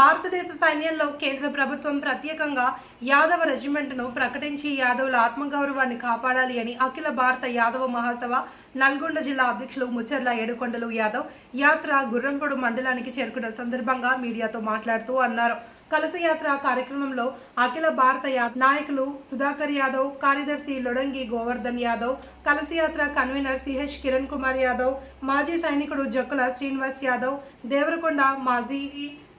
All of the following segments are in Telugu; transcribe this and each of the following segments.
భారతదేశ సైన్యంలో కేంద్ర ప్రభుత్వం ప్రత్యేకంగా యాదవ రెజిమెంట్ను ప్రకటించి యాదవుల ఆత్మగౌరవాన్ని కాపాడాలి అని అఖిల భారత యాదవ మహాసభ నల్గొండ జిల్లా అధ్యక్షులు ముచ్చర్ల ఏడుకొండలు యాదవ్ యాత్ర గుర్రంపొడు మండలానికి చేరుకున్న సందర్భంగా మీడియాతో మాట్లాడుతూ అన్నారు. కలసయాత్ర కార్యక్రమంలో అఖిల భారత నాయకులు సుధాకర్ యాదవ్ కార్యదర్శి Lodangi Govardhan Yadav కలసయాత్ర convener C H Kiran Kumar Yadav మాజీ సైనికుడు జక్కుల శ్రీనివాస్ యాదవ్ దేవరకొండ మాజీ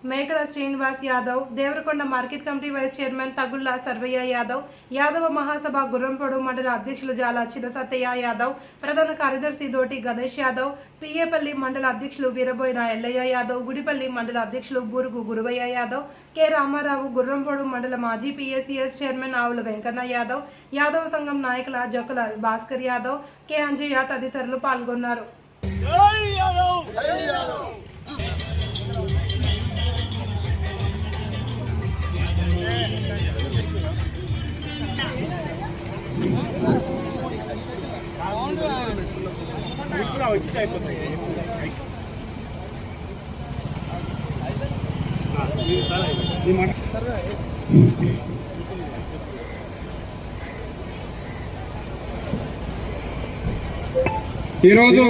Mekala Srinivas Yadav Devarakonda market committee vice chairman Tagulla Sarvaiah Yadav Yadava Mahasabha Gurrampodu మండల అధ్యక్షులు జాల చిన్నసత్తయ్య యాదవ్ ప్రధాన కార్యదర్శి దోటి గణేష్ యాదవ్ పిఏపల్లి మండల అధ్యక్షులు వీరబోయిన ఎల్లయ్య యాదవ్ గుడిపల్లి మండల అధ్యక్షులు బూరుగు గురువయ్య యాదవ్ కె. రామారావు గుర్రంపొడు మండల మాజీ పిఎస్సిఎస్ చైర్మన్ ఆవుల వెంకన్న యాదవ్ యాదవ సంఘం నాయకుల జక్కుల భాస్కర్ యాదవ్ కె. అంజయ్య తదితరులు పాల్గొన్నారు. జై యాదవ్ ఈరోజు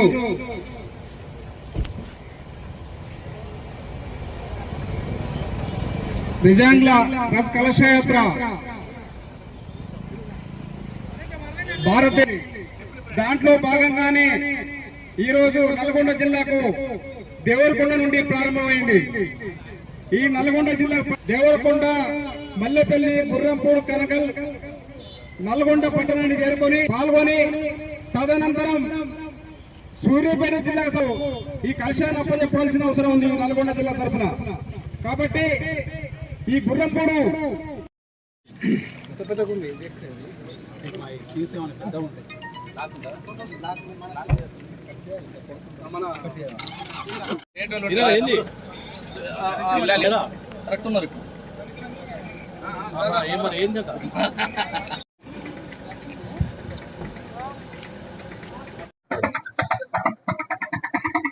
నిజాంగ్ల రథ కలశయాత్ర భారత దాంట్లో భాగంగానే ఈరోజు నల్గొండ జిల్లాకు దేవరకొండ నుండి ప్రారంభమైంది. ఈ నల్గొండ జిల్లా దేవరకొండ మల్లెపల్లి గుర్రంపూడు కనకల్ నల్గొండ పట్టణాన్ని చేరుకొని పాల్గొని తదనంతరం సూర్యాపేట జిల్లాకు ఈ కలుషాన్ని అప్పచెప్పాల్సిన అవసరం ఉంది నల్గొండ జిల్లా తరఫున. కాబట్టి ఈ గుర్రంపూడు కరెక్ట్ ఉన్నారు ఏం చేద్దాం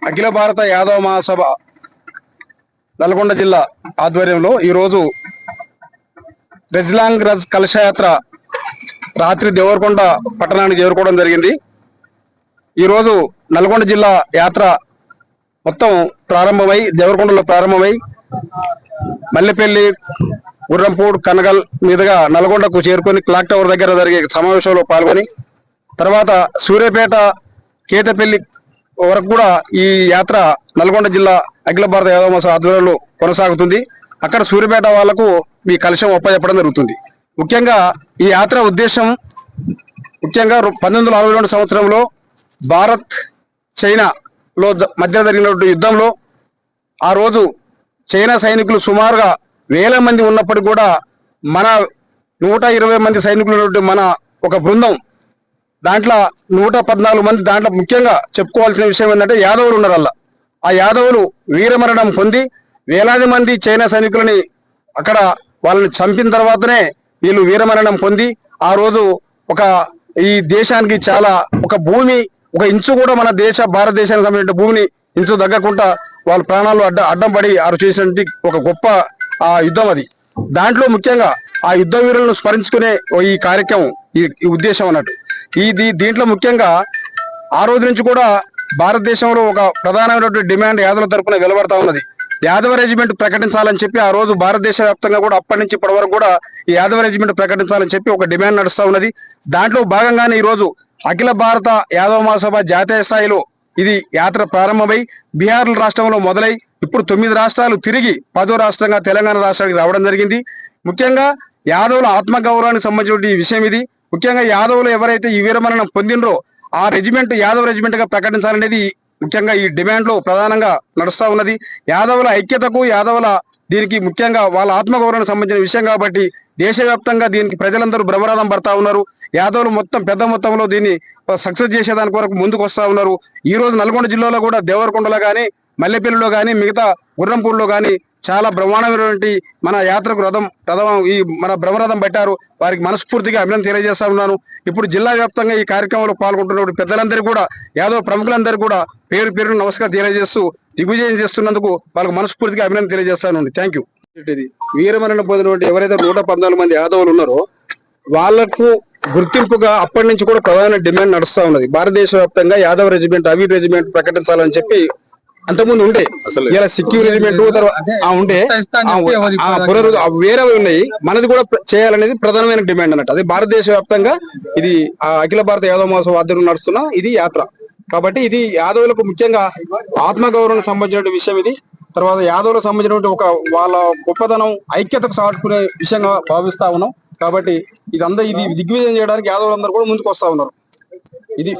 అఖిల భారత యాదవ మహాసభ నల్గొండ జిల్లా ఆధ్వర్యంలో ఈరోజు రెజ్లాంగ్ రజ్ కలశయాత్ర రాత్రి దేవరకొండ పట్టణానికి చేరుకోవడం జరిగింది. ఈరోజు నల్గొండ జిల్లా యాత్ర మొత్తం ప్రారంభమై దేవరకొండలో ప్రారంభమై మల్లెపల్లి గుర్రంపూడ్ కనగల్ మీదుగా నల్గొండకు చేరుకొని క్లాక్ టవర్ దగ్గర జరిగే సమావేశంలో పాల్గొని తర్వాత సూర్యాపేట కేతపల్లి వరకు కూడా ఈ యాత్ర నల్గొండ జిల్లా అఖిల భారత యాదవ ఆధ్వర్యంలో కొనసాగుతుంది. అక్కడ సూర్యాపేట వాళ్ళకు మీ కలుషం ఒప్పజెప్పడం జరుగుతుంది. ముఖ్యంగా ఈ యాత్ర ఉద్దేశం ముఖ్యంగా పంతొమ్మిది వందల అరవై రెండు సంవత్సరంలో భారత్ చైనాలో మధ్య జరిగినటువంటి యుద్ధంలో ఆ రోజు చైనా సైనికులు సుమారుగా వేల మంది ఉన్నప్పటికీ కూడా మన నూట ఇరవై మంది సైనికులు ఉన్నటువంటి మన ఒక బృందం దాంట్లో నూట పద్నాలుగు మంది దాంట్లో ముఖ్యంగా చెప్పుకోవాల్సిన విషయం ఏంటంటే యాదవులు ఉన్నారు అలా ఆ యాదవులు వీరమరణం పొంది వేలాది మంది చైనా సైనికులని అక్కడ వాళ్ళని చంపిన తర్వాతనే వీళ్ళు వీరమరణం పొంది ఆ రోజు ఒక ఈ దేశానికి చాలా ఒక భూమి ఒక ఇంచు కూడా మన దేశ భారతదేశానికి సంబంధించిన భూమిని ఇంచు తగ్గకుండా వాళ్ళ ప్రాణాలు అడ్డ అడ్డం పడి ఆరు చేసినటువంటి ఒక గొప్ప ఆ యుద్ధం అది. దాంట్లో ముఖ్యంగా ఆ యుద్ధ వీరులను స్మరించుకునే ఓ ఈ కార్యక్రమం ఈ ఈ ఉద్దేశం అన్నట్టు. ఇది దీంట్లో ముఖ్యంగా ఆ రోజు నుంచి కూడా భారతదేశంలో ఒక ప్రధానమైనటువంటి డిమాండ్ యాదవుల తరపున వెలువడతా ఉన్నది. యాదవ రెజిమెంట్ ప్రకటించాలని చెప్పి ఆ రోజు భారతదేశ వ్యాప్తంగా కూడా అప్పటి నుంచి ఇప్పటి వరకు కూడా ఈ యాదవ రెజిమెంట్ ప్రకటించాలని చెప్పి ఒక డిమాండ్ నడుస్తూ ఉన్నది. దాంట్లో భాగంగానే ఈ రోజు అఖిల భారత యాదవ మహాసభ జాతీయ స్థాయిలో ఇది యాత్ర ప్రారంభమై బీహార్ రాష్ట్రంలో మొదలై ఇప్పుడు తొమ్మిది రాష్ట్రాలు తిరిగి పదో రాష్ట్రంగా తెలంగాణ రాష్ట్రానికి రావడం జరిగింది. ముఖ్యంగా యాదవుల ఆత్మగౌరవానికి సంబంధించిన ఈ విషయం ఇది. ముఖ్యంగా యాదవులు ఎవరైతే ఈ వీరమరణం పొందినరో ఆ రెజిమెంట్ యాదవ్ రెజిమెంట్గా ప్రకటించాలనేది ముఖ్యంగా ఈ డిమాండ్లో ప్రధానంగా నడుస్తూ ఉన్నది. యాదవుల ఐక్యతకు యాదవుల దీనికి ముఖ్యంగా వాళ్ళ ఆత్మగౌరవానికి సంబంధించిన విషయం కాబట్టి దేశవ్యాప్తంగా దీనికి ప్రజలందరూ బ్రహ్మరాధం పడతా ఉన్నారు. యాదవులు మొత్తం పెద్ద మొత్తంలో దీన్ని సక్సెస్ చేసేదానికి కొరకు ముందుకు వస్తూ ఉన్నారు. ఈ రోజు నల్గొండ జిల్లాలో కూడా దేవరకొండలో కానీ మల్లెపల్లిలో కానీ మిగతా గుర్రంపూడిలో కానీ చాలా బ్రహ్మాండమైనటువంటి మన యాత్రకు రథం రథం ఈ మన బ్రహ్మరథం పెట్టారు. వారికి మనస్ఫూర్తిగా అభినందన తెలియజేస్తా ఉన్నాను. ఇప్పుడు జిల్లా వ్యాప్తంగా ఈ కార్యక్రమంలో పాల్గొంటున్న పెద్దలందరూ కూడా యాదవ్ ప్రముఖులందరూ కూడా పేరు పేరు నమస్కారం తెలియజేస్తూ దిగ్విజయం చేస్తున్నందుకు వాళ్ళకు మనస్ఫూర్తిగా అభినందన తెలియజేస్తాను థ్యాంక్ యూ ఇది వీరమరణ పొందినటువంటి ఎవరైతే నూట పద్నాలుగు మంది యాదవులు ఉన్నారో వాళ్ళకు గుర్తింపుగా అప్పటి నుంచి కూడా ప్రధాన డిమాండ్ నడుస్తా ఉన్నది. భారతదేశ వ్యాప్తంగా యాదవ్ రెజిమెంట్ అవి రెజిమెంట్ ప్రకటించాలని చెప్పి అంతకుముందు ఉండే. ఇలా సిక్కిం రెజిమెంట్ తర్వాత ఉండే. పునరు వేరే ఉన్నాయి. మనది కూడా చేయాలనేది ప్రధానమైన డిమాండ్ అన్నట్టు. అదే భారతదేశ వ్యాప్తంగా ఇది ఆ, అఖిల భారత యాదవ మహోత్సవ ఆధ్వర్యంలో నడుస్తున్న ఇది యాత్ర. కాబట్టి ఇది యాదవులకు ముఖ్యంగా ఆత్మగౌరవం సంబంధించిన విషయం ఇది. తర్వాత యాదవులకు సంబంధించినటువంటి ఒక వాళ్ళ గొప్పతనం ఐక్యతకు సాటుకునే విషయంగా భావిస్తా ఉన్నాం. కాబట్టి ఇదంతా ఇది దిగ్విజయం చేయడానికి యాదవులందరూ కూడా ముందుకు వస్తా ఉన్నారు. ఇది